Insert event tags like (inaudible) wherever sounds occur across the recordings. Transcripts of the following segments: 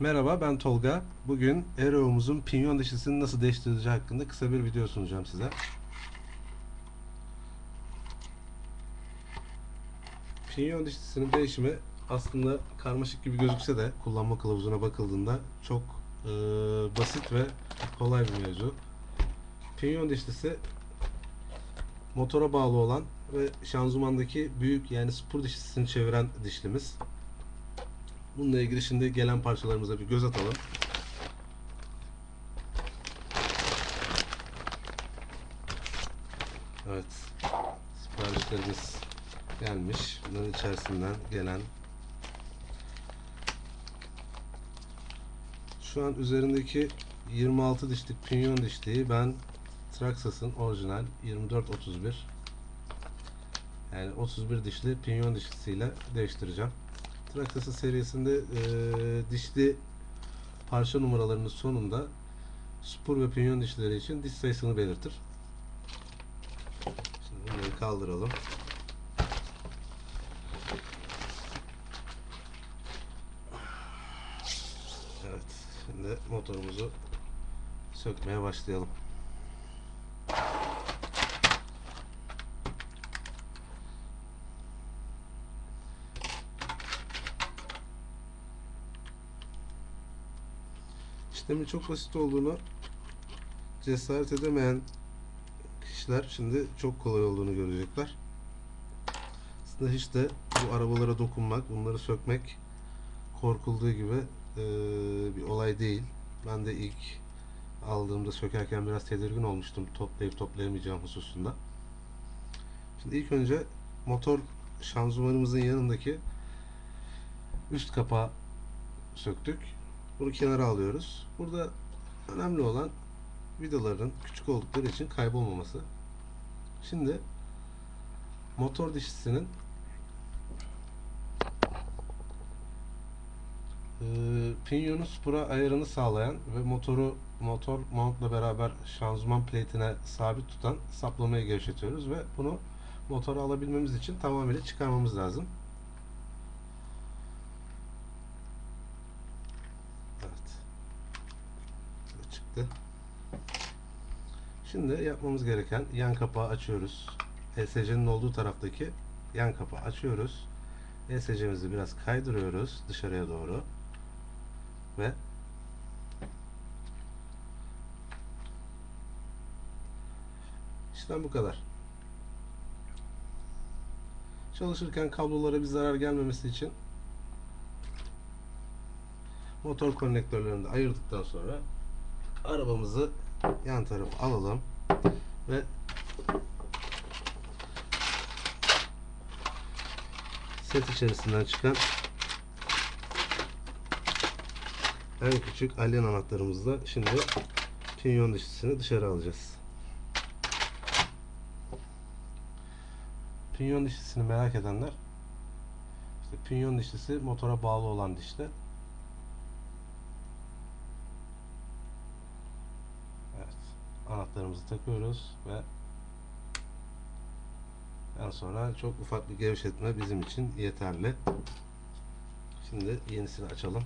Merhaba ben Tolga. Bugün Aero'muzun pinyon dişlisini nasıl değiştireceği hakkında kısa bir video sunacağım size. Pinyon dişlisinin değişimi aslında karmaşık gibi gözükse de kullanma kılavuzuna bakıldığında çok e, basit ve kolay bir mevzu. Pinyon dişlisi motora bağlı olan ve şanzımandaki büyük yani spor dişlisini çeviren dişlimiz. Bununla ilgili şimdi gelen parçalarımıza bir göz atalım. Evet. Siparişlerimiz gelmiş. Bunların içerisinden gelen şu an üzerindeki 26 dişlik pinyon dişliği ben Traxxas'ın orijinal 2431 yani 31 dişli pinyon dişlisiyle değiştireceğim. Traxxas'ın serisinde e, dişli parça numaralarının sonunda spur ve pinyon dişleri için diş sayısını belirtir. Şimdi bunları kaldıralım. Evet, şimdi motorumuzu sökmeye başlayalım. İşlemin çok basit olduğunu cesaret edemeyen kişiler şimdi çok kolay olduğunu görecekler. Aslında hiç de bu arabalara dokunmak, bunları sökmek korkulduğu gibi eee, bir olay değil. Ben de ilk aldığımda sökerken biraz tedirgin olmuştum toplayıp toplayamayacağım hususunda. Şimdi ilk önce motor şanzımanımızın yanındaki üst kapağı söktük. Bunu kenara alıyoruz. Burada önemli olan vidaların küçük oldukları için kaybolmaması. Şimdi motor dişlisinin eee pinyonun spora ayarını sağlayan ve motoru motor mountla beraber şanzıman plate'ine sabit tutan saplamayı gevşetiyoruz ve bunu motora alabilmemiz için tamamıyla çıkarmamız lazım. Evet. Çıktı. Şimdi yapmamız gereken yan kapağı açıyoruz. ESC'nin olduğu taraftaki yan kapağı açıyoruz. ESC'mizi biraz kaydırıyoruz dışarıya doğru. Ve İşlem bu kadar. Çalışırken kablolara bir zarar gelmemesi için motor konnektörlerini de ayırdıktan sonra arabamızı yan tarafa alalım ve set içerisinden çıkan en küçük alien anahtarımızla şimdi pinyon dişlisini dışarı alacağız. Pinyon dişlisini merak edenler işte pinyon dişlisi motora bağlı olan dişli. Evet. Anahtarımızı takıyoruz ve en sonra çok ufak bir gevşetme bizim için yeterli. Şimdi yenisini açalım.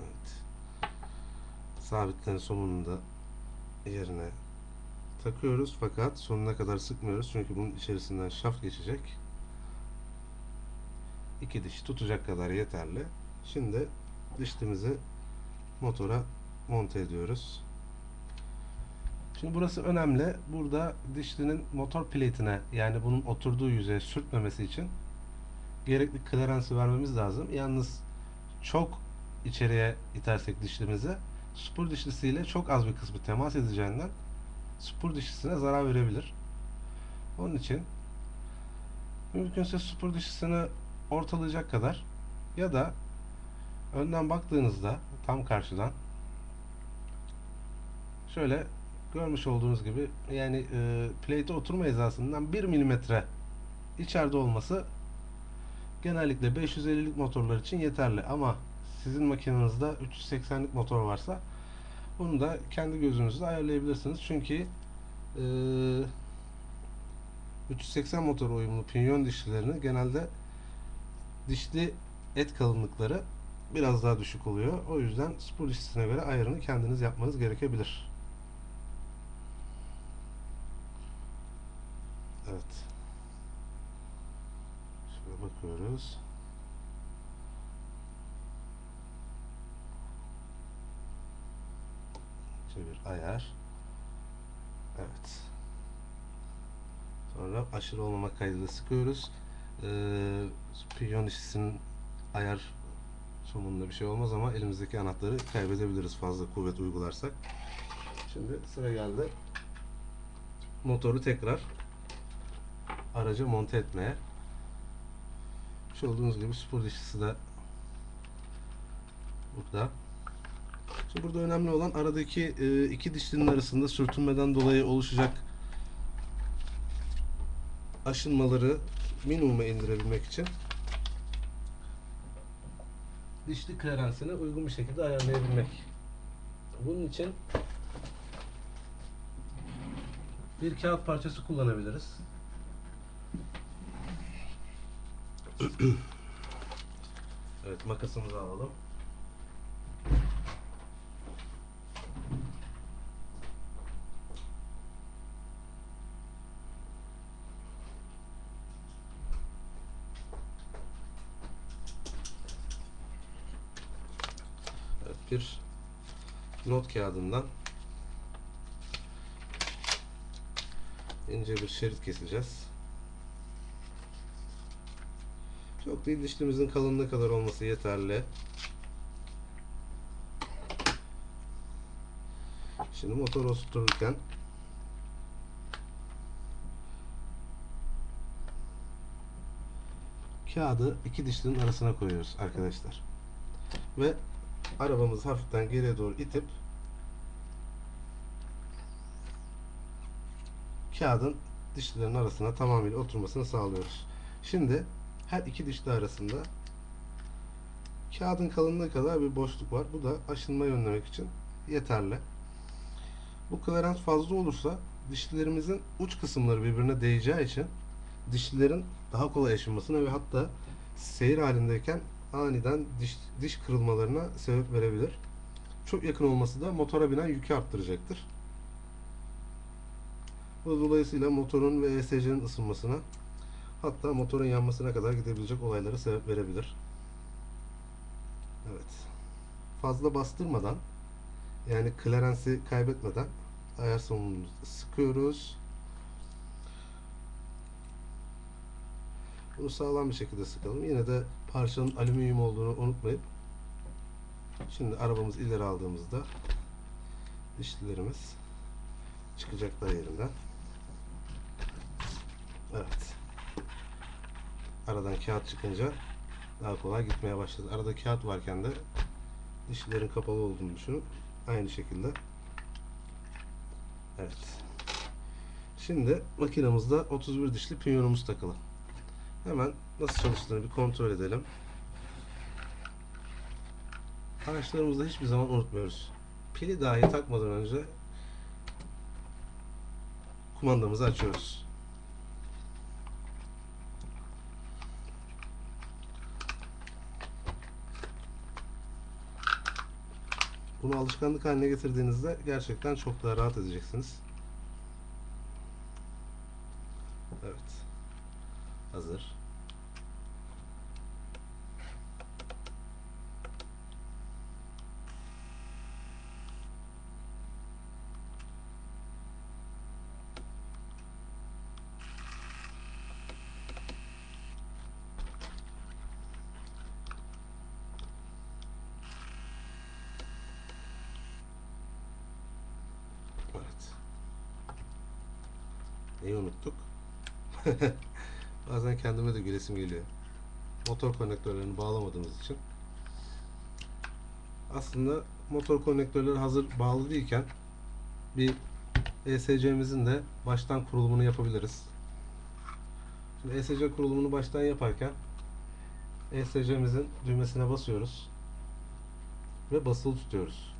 Evet. Sabitlerin sonunu da yerine takıyoruz fakat sonuna kadar sıkmıyoruz çünkü bunun içerisinden şaft geçecek. İki diş tutacak kadar yeterli. Şimdi dişlimizi motora monte ediyoruz. Şimdi burası önemli. Burada dişlinin motor plate'ine yani bunun oturduğu yüzeye sürtmemesi için gerekli kleransı vermemiz lazım. Yalnız çok içeriye itersek dişlimizi spor dişlisiyle çok az bir kısmı temas edeceğinden spor dişlisine zarar verebilir. Onun için mümkünse spor dişlisini ortalayacak kadar ya da önden baktığınızda tam karşıdan şöyle görmüş olduğunuz gibi yani e, plate oturma hizasından 1 milimetre içeride olması genellikle 550'lik motorlar için yeterli ama sizin makinenizde 380'lik motor varsa bunu da kendi gözünüzle ayarlayabilirsiniz. Çünkü eee 380 motor uyumlu pinyon dişlilerini genelde dişli et kalınlıkları biraz daha düşük oluyor. O yüzden spor dişlisine göre ayarını kendiniz yapmanız gerekebilir. Evet. Şöyle bakıyoruz. Çevir ayar. Evet. Sonra aşırı olmamak kaydıyla sıkıyoruz. Ee, pinyon dişlisinin ayar sonunda bir şey olmaz ama elimizdeki anahtarı kaybedebiliriz fazla kuvvet uygularsak. Şimdi sıra geldi. Motoru tekrar araca monte etmeye. Şu olduğunuz gibi spor dişlisi de burada. Şimdi burada önemli olan aradaki e, iki dişlinin arasında sürtünmeden dolayı oluşacak aşınmaları minimuma indirebilmek için dişli klerensini uygun bir şekilde ayarlayabilmek. Bunun için bir kağıt parçası kullanabiliriz. (clears throat) evet makasımızı alalım. Bir not kağıdından ince bir şerit keseceğiz. Çok değil dişlimizin kalınlığı kadar olması yeterli. Şimdi motor oturturken kağıdı iki dişlinin arasına koyuyoruz arkadaşlar. Ve arabamızı hafiften geriye doğru itip kağıdın dişlilerin arasına tamamıyla oturmasını sağlıyoruz. Şimdi her iki dişli arasında kağıdın kalınlığı kadar bir boşluk var. Bu da aşınmayı önlemek için yeterli. Bu klarens fazla olursa dişlilerimizin uç kısımları birbirine değeceği için dişlilerin daha kolay aşınmasına ve hatta seyir halindeyken aniden diş, diş kırılmalarına sebep verebilir. Çok yakın olması da motora binen yükü arttıracaktır. Bu dolayısıyla motorun ve ESC'nin ısınmasına hatta motorun yanmasına kadar gidebilecek olaylara sebep verebilir. Evet. Fazla bastırmadan yani klarensi kaybetmeden ayar sonunu sıkıyoruz. Bunu sağlam bir şekilde sıkalım. Yine de parçanın alüminyum olduğunu unutmayıp şimdi arabamızı ileri aldığımızda dişlilerimiz çıkacaklar yerinden. Evet. Aradan kağıt çıkınca daha kolay gitmeye başladı. Arada kağıt varken de dişlerin kapalı olduğunu düşünün. Aynı şekilde. Evet. Şimdi makinamızda 31 dişli pinyonumuz takılı. Hemen nasıl çalıştığını bir kontrol edelim. Araçlarımızda hiçbir zaman unutmuyoruz. Pili dahi takmadan önce kumandamızı açıyoruz. Bunu alışkanlık haline getirdiğinizde gerçekten çok daha rahat edeceksiniz. Evet. Hazır. Evet. Neyi unuttuk? (laughs) Bazen kendime de gülesim geliyor. Motor konnektörlerini bağlamadığımız için. Aslında motor konnektörleri hazır bağlı değilken bir ESC'mizin de baştan kurulumunu yapabiliriz. Şimdi ESC kurulumunu baştan yaparken ESC'mizin düğmesine basıyoruz. Ve basılı tutuyoruz.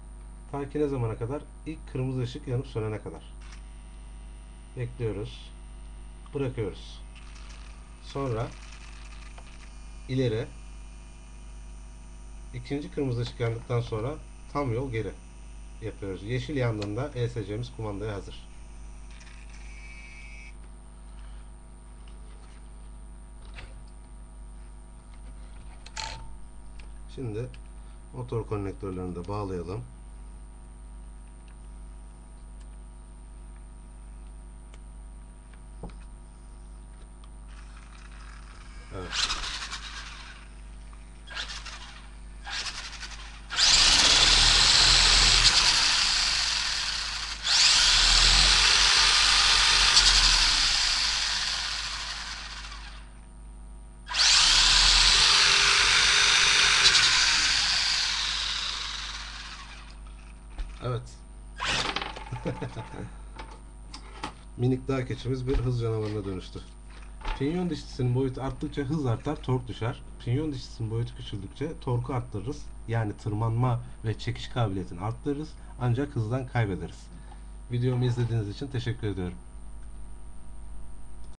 Ta ki ne zamana kadar? İlk kırmızı ışık yanıp sönene kadar. Bekliyoruz. Bırakıyoruz. Sonra ileri ikinci kırmızı ışık yandıktan sonra tam yol geri yapıyoruz. Yeşil yandığında ESC'miz kumandaya hazır. Şimdi motor konnektörlerini de bağlayalım. Evet. Evet. (laughs) Minik dağ keçimiz bir hız canavarına dönüştü. Pinyon dişlisinin boyutu arttıkça hız artar, tork düşer. Pinyon dişlisinin boyutu küçüldükçe torku arttırırız. Yani tırmanma ve çekiş kabiliyetini arttırırız. Ancak hızdan kaybederiz. Videomu izlediğiniz için teşekkür ediyorum.